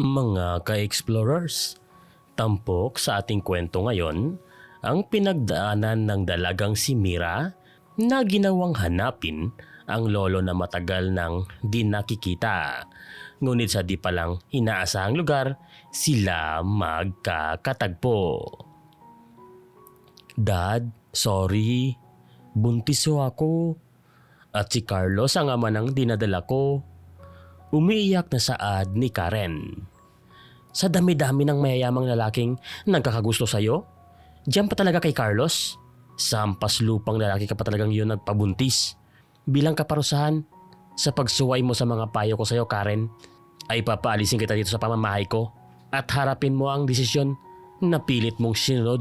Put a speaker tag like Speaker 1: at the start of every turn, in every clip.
Speaker 1: Mga ka-explorers, tampok sa ating kwento ngayon ang pinagdaanan ng dalagang si Mira na ginawang hanapin ang lolo na matagal nang di nakikita. Ngunit sa di palang inaasahang lugar, sila magkakatagpo. Dad, sorry. Buntis ho ako. At si Carlos ang ama ng dinadala ko. Umiiyak na saad ni Karen. Sa dami-dami ng mayayamang lalaking nagkakagusto sa'yo? Diyan pa talaga kay Carlos? Sampas lupang lalaki ka pa talagang yun nagpabuntis. Bilang kaparusahan, sa pagsuway mo sa mga payo ko sa'yo, Karen, ay papaalisin kita dito sa pamamahay ko at harapin mo ang desisyon na pilit mong sinunod.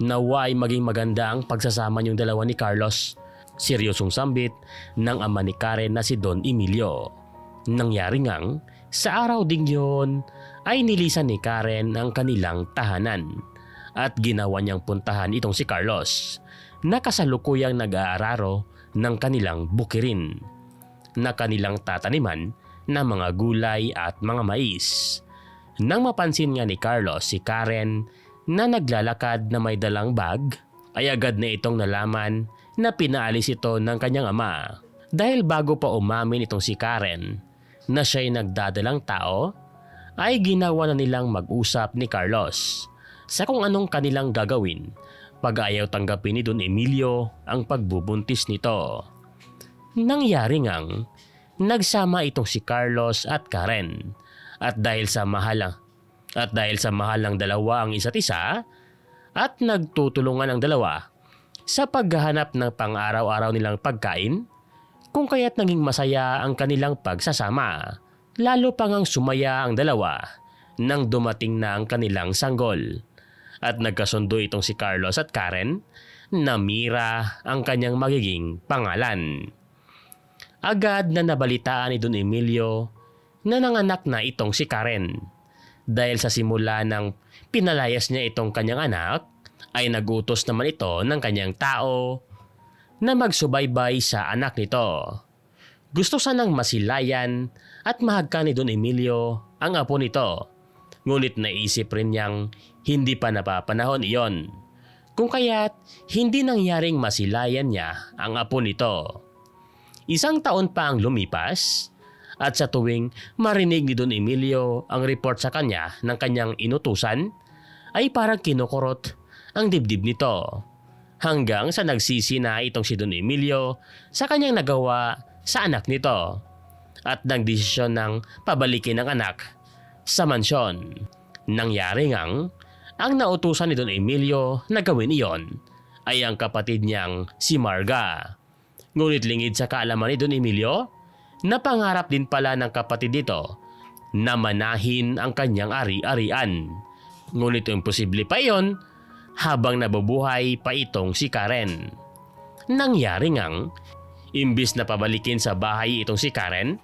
Speaker 1: Nawa ay maging maganda ang pagsasama niyong dalawa ni Carlos. Seryosong sambit ng ama ni Karen na si Don Emilio. Nangyari ngang sa araw ding yon ay nilisan ni Karen ang kanilang tahanan at ginawa niyang puntahan itong si Carlos na kasalukuyang nag-aararo ng kanilang bukirin na kanilang tataniman na mga gulay at mga mais. Nang mapansin nga ni Carlos si Karen na naglalakad na may dalang bag, ay agad na itong nalaman na pinaalis ito ng kanyang ama. Dahil bago pa umamin itong si Karen na siya'y nagdadalang tao, ay ginawa na nilang mag-usap ni Carlos sa kung anong kanilang gagawin pag ayaw tanggapin ni Don Emilio ang pagbubuntis nito. Nangyari ngang nagsama itong si Carlos at Karen at dahil sa mahal at dahil sa mahal ng dalawa ang isa't isa at nagtutulungan ang dalawa sa paghahanap ng pang-araw-araw nilang pagkain kung kaya't naging masaya ang kanilang pagsasama. Lalo pang ang sumaya ang dalawa nang dumating na ang kanilang sanggol. At nagkasundo itong si Carlos at Karen na Mira ang kanyang magiging pangalan. Agad na nabalitaan ni Don Emilio na nanganak na itong si Karen. Dahil sa simula ng pinalayas niya itong kanyang anak, ay nagutos naman ito ng kanyang tao na magsubaybay sa anak nito. Gusto sanang masilayan at mahagka ni Don Emilio ang apo nito. Ngunit naisip rin niyang hindi pa napapanahon iyon. Kung kaya't hindi nangyaring masilayan niya ang apo nito. Isang taon pa ang lumipas at sa tuwing marinig ni Don Emilio ang report sa kanya ng kanyang inutusan ay parang kinukurot ang dibdib nito hanggang sa nagsisi na itong si Don Emilio sa kanyang nagawa sa anak nito at nagdesisyon ng pabalikin ang anak sa mansyon. Nangyari ngang ang nautusan ni Don Emilio na gawin iyon ay ang kapatid niyang si Marga. Ngunit lingid sa kaalaman ni Don Emilio, napangarap din pala ng kapatid nito na manahin ang kanyang ari-arian. Ngunit imposible pa iyon habang nabubuhay pa itong si Karen. Nangyari ngang, imbis na pabalikin sa bahay itong si Karen,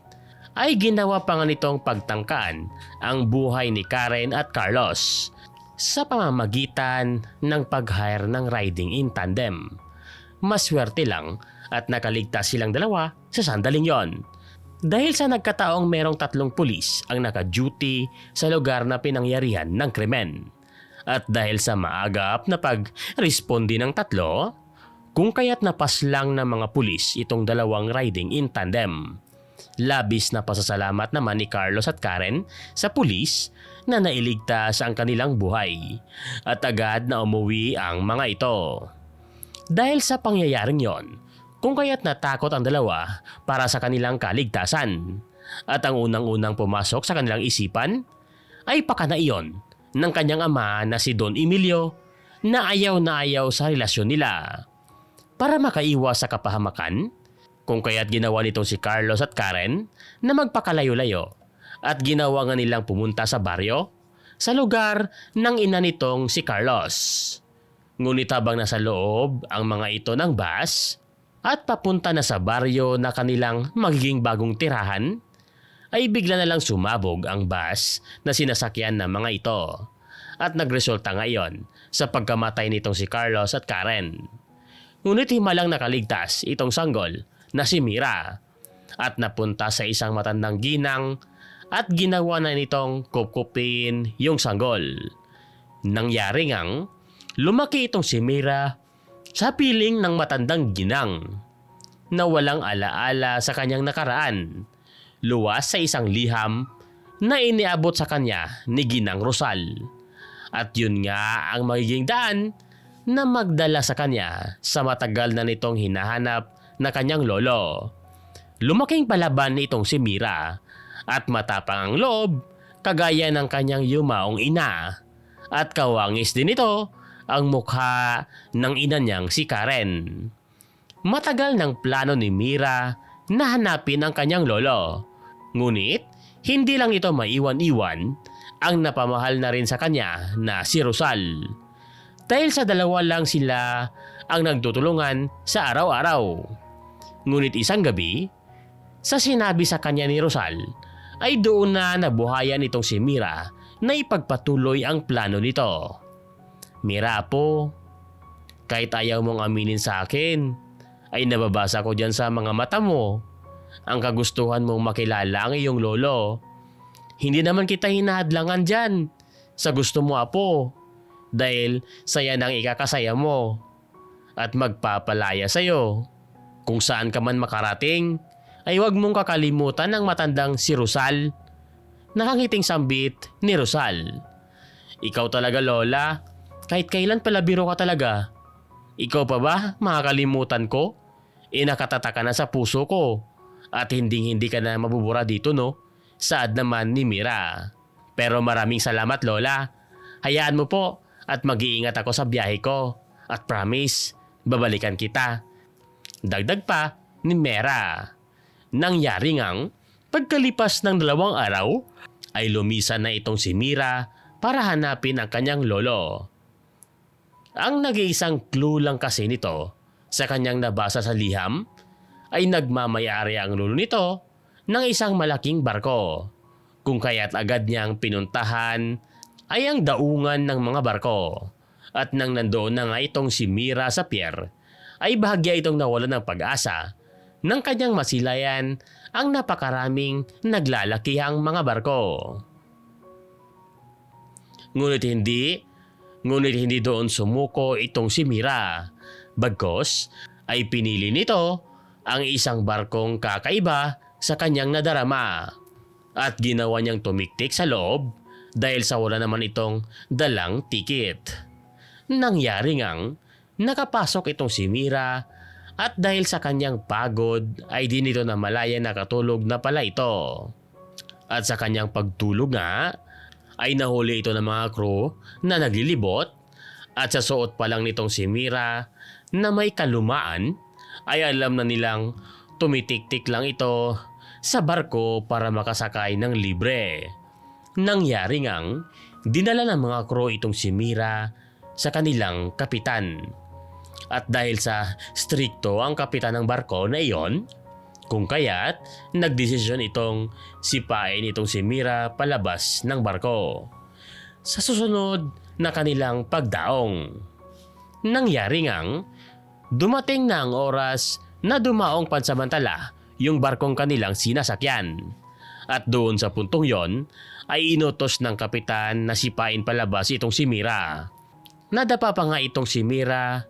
Speaker 1: ay ginawa pa nga nitong pagtangkaan ang buhay ni Karen at Carlos sa pamamagitan ng pag-hire ng riding in tandem. Maswerte lang at nakaligtas silang dalawa sa sandaling yon. Dahil sa nagkataong merong tatlong pulis ang naka-duty sa lugar na pinangyarihan ng krimen. At dahil sa maagap na pag-responde ng tatlo, kung kaya't napaslang ng mga pulis itong dalawang riding in tandem. Labis na pasasalamat naman ni Carlos at Karen sa pulis na nailigtas ang kanilang buhay at agad na umuwi ang mga ito. Dahil sa pangyayaring yon, kung kaya't natakot ang dalawa para sa kanilang kaligtasan at ang unang-unang pumasok sa kanilang isipan ay pakana iyon ng kanyang ama na si Don Emilio na ayaw na ayaw sa relasyon nila. Para makaiwas sa kapahamakan, kung kaya't ginawa nitong si Carlos at Karen na magpakalayo-layo at ginawa nga nilang pumunta sa baryo sa lugar ng ina nitong si Carlos. Ngunit habang nasa loob ang mga ito ng bus at papunta na sa baryo na kanilang magiging bagong tirahan, ay bigla na lang sumabog ang bus na sinasakyan ng mga ito at nagresulta ngayon sa pagkamatay nitong si Carlos at Karen. Ngunit himalang nakaligtas itong sanggol na si Mira at napunta sa isang matandang ginang at ginawa na nitong kupkupin yung sanggol. Nangyari ngang lumaki itong si Mira sa piling ng matandang ginang na walang alaala sa kanyang nakaraan. Luwas sa isang liham na iniabot sa kanya ni Ginang Rosal. At yun nga ang magiging daan na magdala sa kanya sa matagal na nitong hinahanap na kanyang lolo. Lumaking palaban nitong si Mira at matapang ang loob kagaya ng kanyang yumaong ina. At kawangis din ito ang mukha ng ina niyang si Karen. Matagal ng plano ni Mira na hanapin ang kanyang lolo. Ngunit, hindi lang ito maiwan-iwan ang napamahal na rin sa kanya na si Rosal. Dahil sa dalawa lang sila ang nagtutulungan sa araw-araw. Ngunit isang gabi, sa sinabi sa kanya ni Rosal, ay doon na nabuhayan itong si Mira na ipagpatuloy ang plano nito. Mira po, kahit ayaw mong aminin sa akin, ay nababasa ko dyan sa mga mata mo. Ang kagustuhan mong makilala ang iyong lolo. Hindi naman kita hinahadlangan dyan sa gusto mo apo dahil saya nang ikakasaya mo at magpapalaya sa'yo. Kung saan ka man makarating, ay huwag mong kakalimutan ang matandang si Rosal. Nakangiting sambit ni Rosal. Ikaw talaga Lola, kahit kailan pala biro ka talaga. Ikaw pa ba makakalimutan ko? E nakatataka na sa puso ko. At hindi hindi ka na mabubura dito no? Saad naman ni Mira. Pero maraming salamat Lola. Hayaan mo po at mag-iingat ako sa biyahe ko. At promise, babalikan kita. Dagdag pa ni Mera. Nangyari ngang pagkalipas ng dalawang araw ay lumisan na itong si Mira para hanapin ang kanyang lolo. Ang nag-iisang clue lang kasi nito sa kanyang nabasa sa liham ay nagmamayari ang lolo nito ng isang malaking barko. Kung kaya't agad niyang pinuntahan ay ang daungan ng mga barko. At nang nandoon na nga itong si Mira sa pier, ay bahagya itong nawalan ng pag-asa nang kanyang masilayan ang napakaraming naglalakihang mga barko. Ngunit hindi, ngunit hindi doon sumuko itong si Mira. Bagkos ay pinili nito ang isang barkong kakaiba sa kanyang nadarama at ginawa niyang tumiktik sa loob dahil sa wala naman itong dalang tikit. Nangyari ngang nakapasok itong si Mira at dahil sa kanyang pagod ay di nito na malaya nakatulog na pala ito. At sa kanyang pagtulog nga ay nahuli ito ng mga crew na naglilibot at sa suot pa lang nitong si Mira na may kalumaan ay alam na nilang tumitik-tik lang ito sa barko para makasakay ng libre. Nangyari ngang dinala ng mga crew itong si Mira sa kanilang kapitan. At dahil sa strikto ang kapitan ng barko na iyon, kung kaya't nagdesisyon itong sipain itong si Mira palabas ng barko. Sa susunod na kanilang pagdaong. Nangyari ngang dumating na ang oras na dumaong pansamantala yung barkong kanilang sinasakyan. At doon sa puntong yon ay inutos ng kapitan na sipain palabas itong si Mira. Nadapa pa nga itong si Mira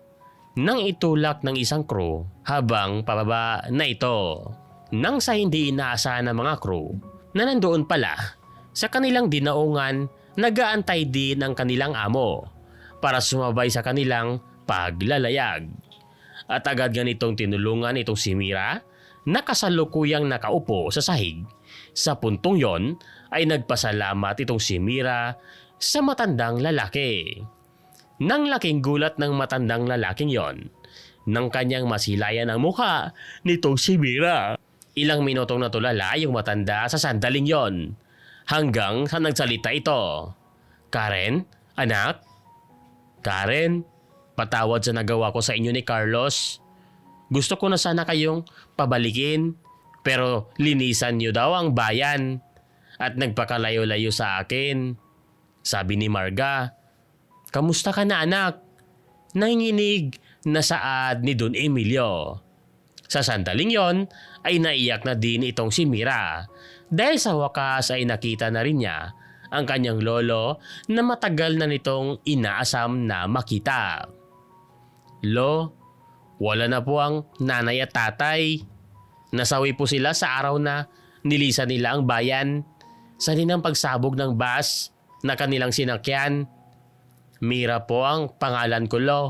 Speaker 1: nang itulak ng isang crew habang pababa na ito. Nang sa hindi inaasahan ng mga crew na nandoon pala sa kanilang dinaungan nagaantay din ang kanilang amo para sumabay sa kanilang paglalayag. At agad ganitong tinulungan itong si Mira na kasalukuyang nakaupo sa sahig. Sa puntong yon ay nagpasalamat itong si Mira sa matandang lalaki. Nang laking gulat ng matandang lalaking yon, nang kanyang masilayan ang mukha nitong si Mira. Ilang minutong natulala yung matanda sa sandaling yon, hanggang sa nagsalita ito. Karen, anak? Karen, patawad sa nagawa ko sa inyo ni Carlos. Gusto ko na sana kayong pabalikin, pero linisan niyo daw ang bayan at nagpakalayo-layo sa akin. Sabi ni Marga, Kamusta ka na anak? Nanginginig na saad ni Don Emilio. Sa sandaling yon ay naiyak na din itong si Mira Dahil sa wakas ay nakita na rin niya ang kanyang lolo na matagal na nitong inaasam na makita. Lo, wala na po ang nanay at tatay. Nasawi po sila sa araw na nilisan nila ang bayan sa ninang pagsabog ng bus na kanilang sinakyan. Mira po ang pangalan ko, Lo.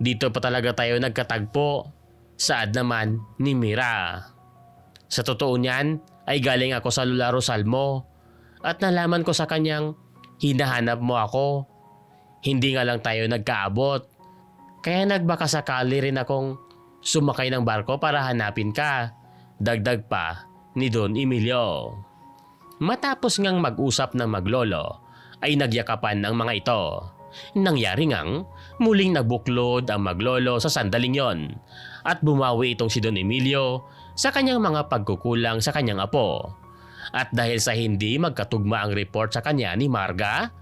Speaker 1: Dito pa talaga tayo nagkatagpo. Saad naman ni Mira. Sa totoo niyan ay galing ako sa Lula Rosalmo at nalaman ko sa kanyang hinahanap mo ako. Hindi nga lang tayo nagkaabot. Kaya nagbaka sakali rin akong sumakay ng barko para hanapin ka. Dagdag pa ni Don Emilio. Matapos ngang mag-usap ng maglolo, ay nagyakapan ng mga ito. Nangyari ngang muling nagbuklod ang maglolo sa sandaling yon at bumawi itong si Don Emilio sa kanyang mga pagkukulang sa kanyang apo. At dahil sa hindi magkatugma ang report sa kanya ni Marga,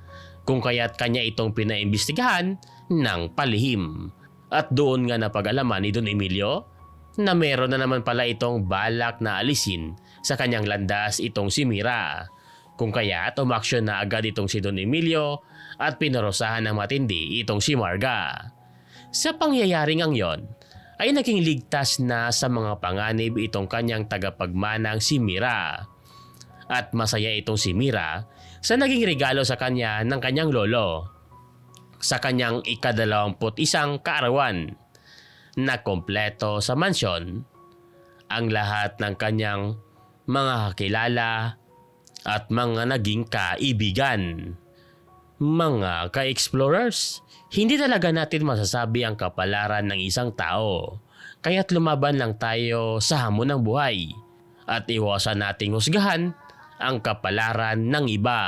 Speaker 1: kung kaya't kanya itong pinaimbestigahan ng palihim. At doon nga napag-alaman ni Don Emilio na meron na naman pala itong balak na alisin sa kanyang landas itong si Mira. Kung kaya umaksyon na agad itong si Don Emilio at pinarosahan ng matindi itong si Marga. Sa pangyayaring ang yon, ay naging ligtas na sa mga panganib itong kanyang tagapagmanang si Mira. At masaya itong si Mira sa naging regalo sa kanya ng kanyang lolo sa kanyang ikadalawamput isang kaarawan na kompleto sa mansyon ang lahat ng kanyang mga kakilala at mga naging kaibigan. Mga ka-explorers, hindi talaga natin masasabi ang kapalaran ng isang tao. Kaya't lumaban lang tayo sa hamon ng buhay at iwasan nating husgahan ang kapalaran ng iba.